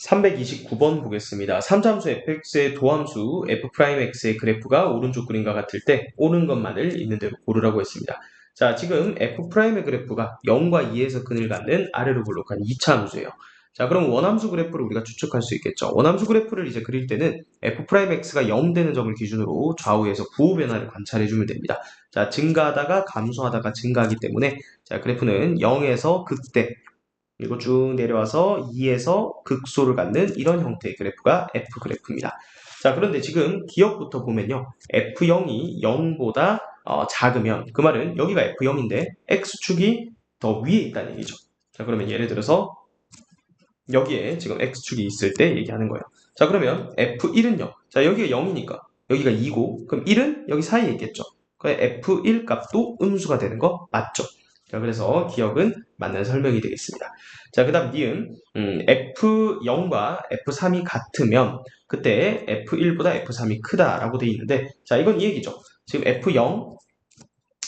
329번 보겠습니다. 3참수 fx의 도함수 f'x의 그래프가 오른쪽 그림과 같을 때 오른 것만을 있는 대로 고르라고 했습니다. 자, 지금 f'의 그래프가 0과 2에서 근을 갖는 아래로 볼록한 2차 함수예요. 자, 그럼 원함수 그래프를 우리가 추측할 수 있겠죠. 원함수 그래프를 이제 그릴 때는 f'x가 0 되는 점을 기준으로 좌우에서 부호 변화를 관찰해 주면 됩니다. 자, 증가하다가 감소하다가 증가하기 때문에 자, 그래프는 0에서 극대 그리고 쭉 내려와서 2에서 극소를 갖는 이런 형태의 그래프가 F 그래프입니다. 자, 그런데 지금 기억부터 보면요. F0이 0보다 어, 작으면 그 말은 여기가 F0인데 X축이 더 위에 있다는 얘기죠. 자, 그러면 예를 들어서 여기에 지금 X축이 있을 때 얘기하는 거예요. 자, 그러면 F1은요. 자, 여기가 0이니까 여기가 2고 그럼 1은 여기 사이에 있겠죠. 그럼 F1 값도 음수가 되는 거 맞죠? 자, 그래서 기억은 맞는 설명이 되겠습니다. 자, 그 다음 니은 음, F0과 F3이 같으면 그때 F1보다 F3이 크다라고 돼 있는데 자, 이건 이 얘기죠. 지금 F0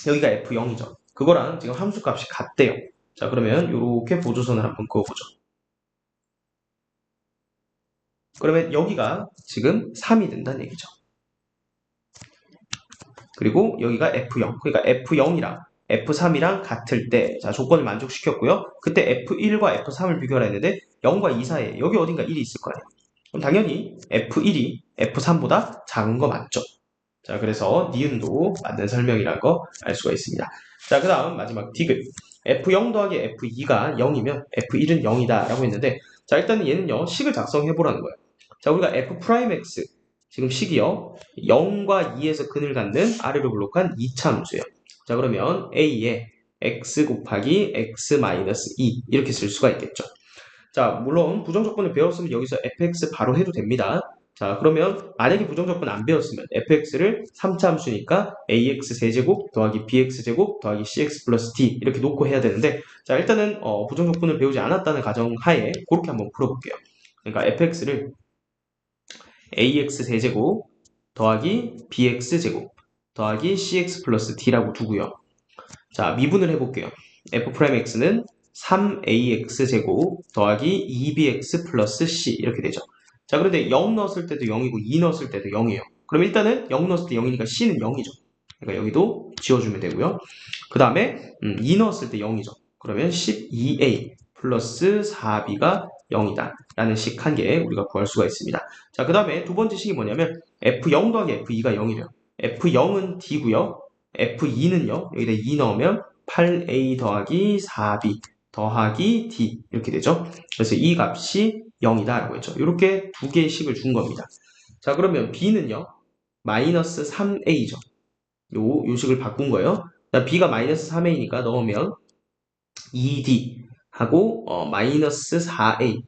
여기가 F0이죠. 그거랑 지금 함수값이 같대요. 자, 그러면 이렇게 보조선을 한번 그어보죠. 그러면 여기가 지금 3이 된다는 얘기죠. 그리고 여기가 F0. 그러니까 F0이랑 F3이랑 같을 때, 자, 조건을 만족시켰고요. 그때 F1과 F3을 비교를 했는데 0과 2 사이에 여기 어딘가 1이 있을 거예요. 그럼 당연히 F1이 F3보다 작은 거 맞죠? 자, 그래서 니은도 맞는 설명이란 거 알 수가 있습니다. 자, 그 다음 마지막 디귿. F0 더하기 F2가 0이면 F1은 0이다 라고 했는데 자, 일단은 얘는요, 식을 작성해 보라는 거예요. 자, 우리가 F'X, 지금 식이요, 0과 2에서 근을 갖는 아래로 블록한 2차 함수예요. 자, 그러면 A에 x 곱하기 x 마이너스 2 이렇게 쓸 수가 있겠죠. 자, 물론 부정조건을 배웠으면 여기서 fx 바로 해도 됩니다. 자, 그러면 만약에 부정조건 안 배웠으면 fx를 3차 함수니까 ax 세제곱 더하기 bx 제곱 더하기 cx 플러스 d 이렇게 놓고 해야 되는데 자, 일단은 어, 부정조건을 배우지 않았다는 가정하에 그렇게 한번 풀어볼게요. 그러니까 fx를 ax 세제곱 더하기 bx 제곱 더하기 cx 플러스 d라고 두고요. 자, 미분을 해볼게요. f'x는 3ax 제곱 더하기 2bx 플러스 c 이렇게 되죠. 자, 그런데 0 넣었을 때도 0이고 2 넣었을 때도 0이에요. 그럼 일단은 0 넣었을 때 0이니까 c는 0이죠. 그러니까 여기도 지워주면 되고요. 그 다음에 음, 2 넣었을 때 0이죠. 그러면 12a 플러스 4b가 0이다. 라는 식 한 개 우리가 구할 수가 있습니다. 자, 그 다음에 두 번째 식이 뭐냐면 f0 더하기 f2가 0이래요. F0은 D고요. F2는요. 여기다 2 넣으면 8A 더하기 4B 더하기 D 이렇게 되죠. 그래서 이 값이 0이다 라고 했죠. 이렇게 두 개의 식을 준 겁니다. 자 그러면 B는요. 마이너스 3A죠. 요, 요 식을 바꾼 거예요. 자, B가 마이너스 3A니까 넣으면 2D 하고 어, 마이너스 4A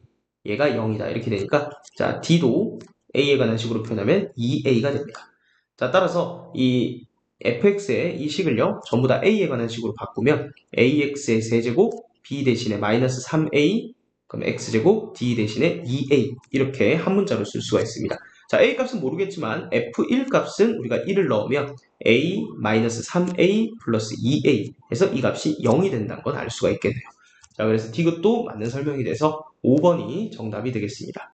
얘가 0이다 이렇게 되니까 자 D도 A에 관한 식으로 표현하면 2A가 됩니다. 자, 따라서 이 fx의 이 식을요, 전부 다 a에 관한 식으로 바꾸면 ax의 세제곱, b 대신에 마이너스 3a, 그럼 x제곱, d 대신에 2a 이렇게 한 문자로 쓸 수가 있습니다. 자, a 값은 모르겠지만 f1 값은 우리가 1을 넣으면 a 마이너스 3a 플러스 2a 해서 이 값이 0이 된다는 건 알 수가 있겠네요. 자, 그래서 디귿도 맞는 설명이 돼서 5번이 정답이 되겠습니다.